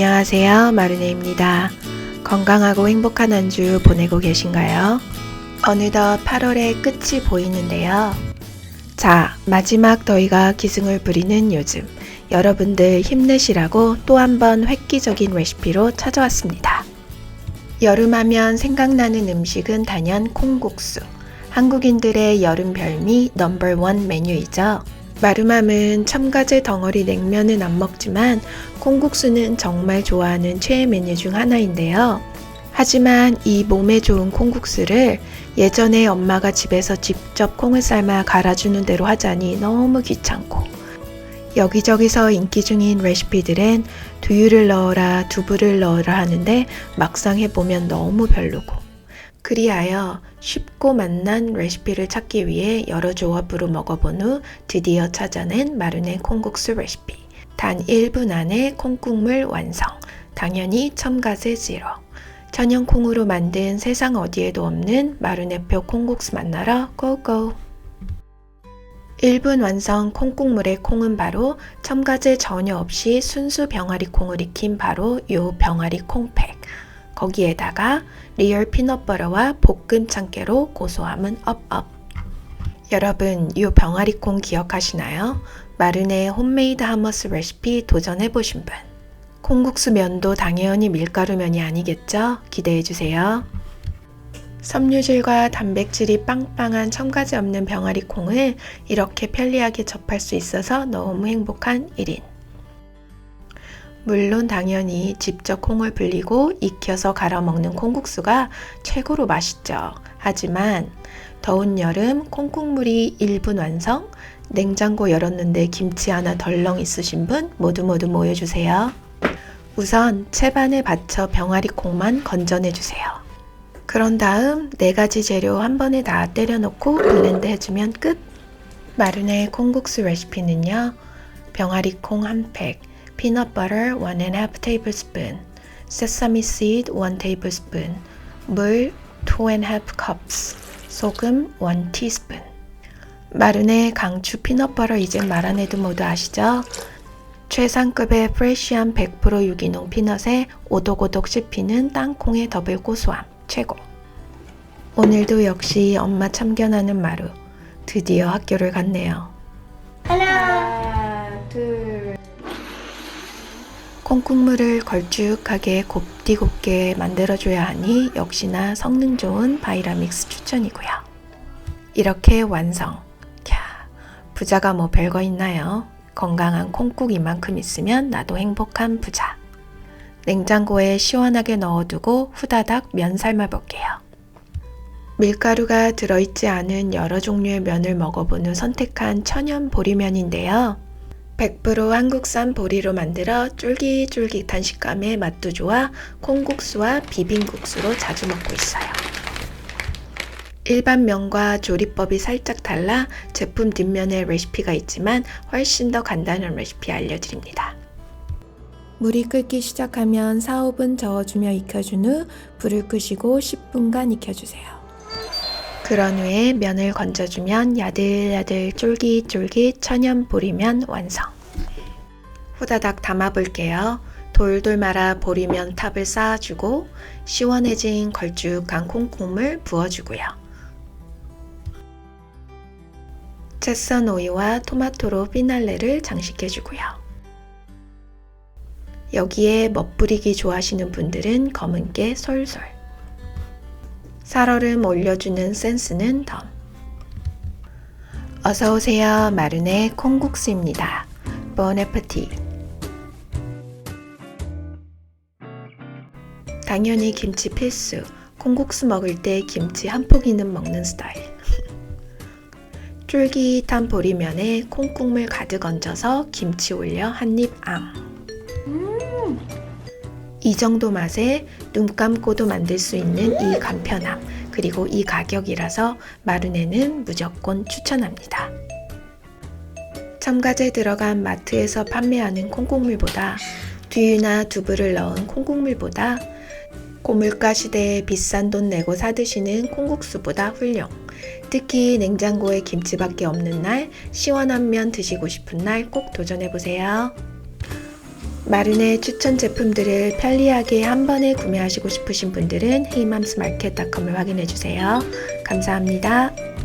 안녕하세요. 마르네입니다. 건강하고 행복한 한 주 보내고 계신가요? 어느덧 8월의 끝이 보이는데요. 자, 마지막 더위가 기승을 부리는 요즘. 여러분들 힘내시라고 또 한 번 획기적인 레시피로 찾아왔습니다. 여름하면 생각나는 음식은 단연 콩국수. 한국인들의 여름 별미 넘버원 메뉴이죠. 마루맘은 첨가제 덩어리 냉면은 안 먹지만 콩국수는 정말 좋아하는 최애 메뉴 중 하나인데요. 하지만 이 몸에 좋은 콩국수를 예전에 엄마가 집에서 직접 콩을 삶아 갈아주는 대로 하자니 너무 귀찮고 여기저기서 인기 중인 레시피들엔 두유를 넣어라, 두부를 넣어라 하는데 막상 해보면 너무 별로고 그리하여 쉽고 맛난 레시피를 찾기 위해 여러 조합으로 먹어본 후 드디어 찾아낸 마르네 콩국수 레시피. 단 1분 안에 콩국물 완성. 당연히 첨가제 지로. 천연 콩으로 만든 세상 어디에도 없는 마르네표 콩국수 만나러 고고! 1분 완성 콩국물의 콩은 바로 첨가제 전혀 없이 순수 병아리 콩을 익힌 바로 요 병아리 콩팩. 거기에다가 리얼 피넛버터와 볶음 참깨로 고소함은 업업. 여러분, 이 병아리콩 기억하시나요? 마르네 홈메이드 하머스 레시피 도전해보신 분. 콩국수 면도 당연히 밀가루 면이 아니겠죠? 기대해주세요. 섬유질과 단백질이 빵빵한 첨가지 없는 병아리 콩을 이렇게 편리하게 접할 수 있어서 너무 행복한 1인. 물론 당연히 직접 콩을 불리고 익혀서 갈아 먹는 콩국수가 최고로 맛있죠. 하지만 더운 여름 콩국물이 1분 완성, 냉장고 열었는데 김치 하나 덜렁 있으신 분 모두 모두 모여주세요. 우선 채반에 받쳐 병아리 콩만 건져내 주세요. 그런 다음 네 가지 재료 한 번에 다 때려 넣고 블렌드 해주면 끝. 마르네 콩국수 레시피는요. 병아리 콩 한 팩, peanut butter 1 and a half tablespoon, sesame seed 1 tablespoon, 물2 and a half cups, 소금 1 teaspoon. 마른의 강추 피넛버터 이제 말 안 해도 모두 아시죠? 최상급의 프레쉬한 100% 유기농 피넛에 오독오독 씹히는 땅콩의 더블 고소함 최고. 오늘도 역시 엄마 참견하는 마루. 드디어 학교를 갔네요. 하나, 둘. 콩국물을 걸쭉하게 곱디 곱게 만들어줘야 하니 역시나 성능 좋은 바이라믹스 추천이고요. 이렇게 완성. 캬, 부자가 뭐 별거 있나요? 건강한 콩국 이만큼 있으면 나도 행복한 부자. 냉장고에 시원하게 넣어두고 후다닥 면 삶아볼게요. 밀가루가 들어있지 않은 여러 종류의 면을 먹어본 후 선택한 천연 보리면인데요. 100% 한국산 보리로 만들어 쫄깃쫄깃한 식감에 맛도 좋아 콩국수와 비빔국수로 자주 먹고 있어요. 일반 면과 조리법이 살짝 달라 제품 뒷면에 레시피가 있지만 훨씬 더 간단한 레시피 알려드립니다. 물이 끓기 시작하면 4, 5분 저어주며 익혀준 후 불을 끄시고 10분간 익혀주세요. 그런 후에 면을 건져주면 야들야들 쫄깃쫄깃 천연 보리면 완성. 후다닥 담아볼게요. 돌돌 말아 보리면 탑을 쌓아주고 시원해진 걸쭉한 콩국물 부어주고요. 채썬 오이와 토마토로 피날레를 장식해주고요. 여기에 멋부리기 좋아하시는 분들은 검은깨 솔솔. 살얼음 올려주는 센스는 덤. 어서오세요. 마른의 콩국수입니다. 보네프티. 당연히 김치 필수. 콩국수 먹을 때 김치 한 포기는 먹는 스타일. 쫄깃한 보리면에 콩국물 가득 얹어서 김치 올려 한입 앙. 이 정도 맛에 눈 감고도 만들 수 있는 이 간편함, 그리고 이 가격이라서 마르네는 무조건 추천합니다. 첨가제 들어간 마트에서 판매하는 콩국물보다 두유나 두부를 넣은 콩국물보다 고물가 시대에 비싼 돈 내고 사드시는 콩국수보다 훌륭. 특히 냉장고에 김치밖에 없는 날, 시원한 면 드시고 싶은 날 꼭 도전해보세요. 마른의 추천 제품들을 편리하게 한 번에 구매하시고 싶으신 분들은 헤이맘스마켓닷컴을 확인해 주세요. 감사합니다.